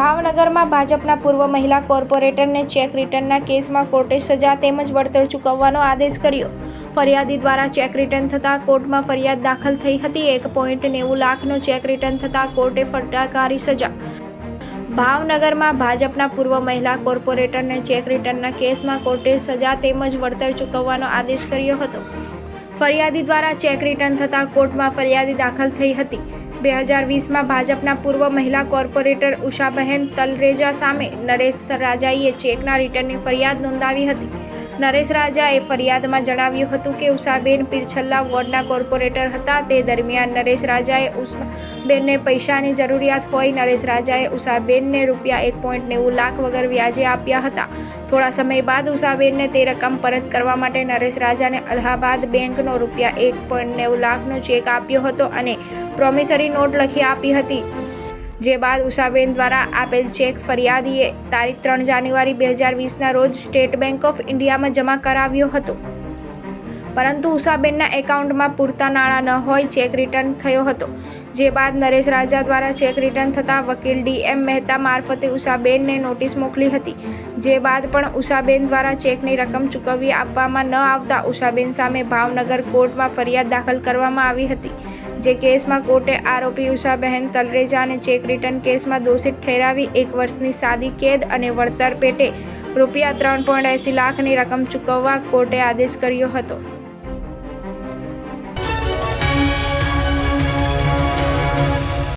ભાવનગરમાં ભાજપના પૂર્વ મહિલા કોર્પોરેટરને ચેક રિટર્નના કેસમાં કોર્ટે સજા તેમજ વળતર ચૂકવવાનો આદેશ કર્યો. ફરિયાદી દ્વારા ચેક રિટર્ન થતાં કોર્ટમાં ફરિયાદ દાખલ થઈ હતી. એક પોઈન્ટ નેવું લાખનો ચેક રિટર્ન થતાં કોર્ટે ફટકારી સજા. ભાવનગરમાં ભાજપના પૂર્વ મહિલા કોર્પોરેટરને ચેક રિટર્નના કેસમાં કોર્ટે સજા તેમજ વળતર ચૂકવવાનો આદેશ કર્યો હતો. ફરિયાદી દ્વારા ચેક રિટર્ન થતાં કોર્ટમાં ફરિયાદી દાખલ થઈ હતી. બે હજાર વીસમાં ભાજપના પૂર્વ મહિલા કોર્પોરેટર ઉષાબહેન તલરેજા સામે નરેશ રાજાઈએ ચેકના રિટર્નની ફરિયાદ નોંધાવી હતી. નરેશ રાજાએ ફરિયાદમાં જણાવ્યું હતું કે ઉષાબેન પીરછલ્લા વોર્ડના કોર્પોરેટર હતા. તે દરમિયાન નરેશ રાજાએ ઉષાબેનને પૈસાની જરૂરિયાત હોય નરેશ રાજાએ ઉષાબેનને રૂપિયા એક પોઈન્ટ નેવું લાખ વગર વ્યાજે આપ્યા હતા. થોડા સમય બાદ ઉષાબેનને તે રકમ પરત કરવા માટે નરેશ રાજાને અલ્હાબાદ બેંકનો રૂપિયા એક પોઈન્ટ નેવું લાખનો ચેક આપ્યો હતો અને પ્રોમિસરી નોટ લખી આપી હતી. જે બાદ ઉષાબેન દ્વારા આપેલ ચેક ફરિયાદીએ તારીખ ત્રણ જાન્યુઆરી બે હજાર વીસના રોજ સ્ટેટ બેંક ઓફ ઇન્ડિયામાં જમા કરાવ્યો હતો. પરંતુ ઉષાબેનના એકાઉન્ટમાં પૂરતા નાણાં ન હોય, ચેક રિટર્ન થયો હતો. જે બાદ નરેશ રાજા દ્વારા ચેક રિટર્ન થતાં વકીલ ડીએમ મહેતા મારફતે ઉષાબેનને નોટિસ મોકલી હતી. જે બાદ પણ ઉષાબેન દ્વારા ચેકની રકમ ચૂકવી આપવામાં ન આવતા ઉષાબેન સામે ભાવનગર કોર્ટમાં ફરિયાદ દાખલ કરવામાં આવી હતી. જે કેસમાં કોર્ટે આરોપી ઉષાબહેન તલરેજાને ચેક રિટર્ન કેસમાં દોષિત ઠેરાવી એક વર્ષની સાદી કેદ અને વળતર પેટે રૂપિયા ત્રણ પોઈન્ટ એંસી લાખની રકમ ચૂકવવા કોર્ટે આદેશ કર્યો હતો.